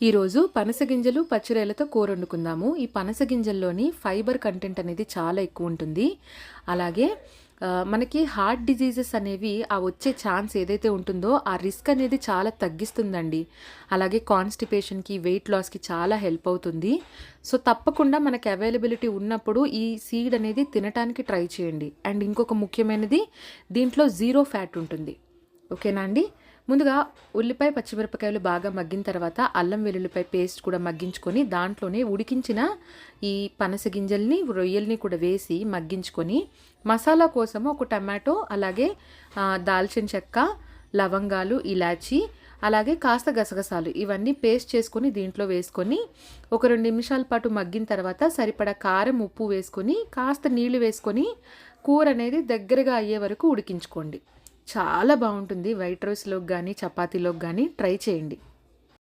ఈరోజు పనస గింజలు పచ్చిరేలతో కూర వండుకుందాము ఈ పనస గింజల్లోని ఫైబర్ కంటెంట్ అనేది చాలా ఎక్కువ ఉంటుంది. అలాగే మనకి హార్ట్ డిజీజెస్ అనేవి ఆ వచ్చే ఛాన్స్ ఏదైతే ఉంటుందో ఆ రిస్క్ అనేది చాలా తగ్గిస్తుందండి. అలాగే కాన్స్టిపేషన్కి వెయిట్ లాస్కి చాలా హెల్ప్ అవుతుంది. సో తప్పకుండా మనకి అవైలబిలిటీ ఉన్నప్పుడు ఈ సీడ్ అనేది తినటానికి ట్రై చేయండి. అండ్ ఇంకొక ముఖ్యమైనది దీంట్లో జీరో ఫ్యాట్ ఉంటుంది. ఓకేనా అండి? ముందుగా ఉల్లిపాయ పచ్చిమిరపకాయలు బాగా మగ్గిన తర్వాత అల్లం వెల్లుల్లిపాయ పేస్ట్ కూడా మగ్గించుకొని దాంట్లోనే ఉడికించిన ఈ పనస గింజల్ని రొయ్యల్ని కూడా వేసి మగ్గించుకొని మసాలా కోసము ఒక టమాటో అలాగే దాల్చిన చెక్క లవంగాలు ఇలాచి అలాగే కాస్త గసగసాలు ఇవన్నీ పేస్ట్ చేసుకొని దీంట్లో వేసుకొని ఒక రెండు నిమిషాల పాటు మగ్గిన తర్వాత సరిపడా కారం ఉప్పు వేసుకొని కాస్త నీళ్ళు వేసుకొని కూర అనేది దగ్గరగా అయ్యే వరకు ఉడికించుకోండి. చాలా బాగుంటుంది. వైట్ రైస్లోకి కానీ చపాతీలోకి కానీ ట్రై చేయండి.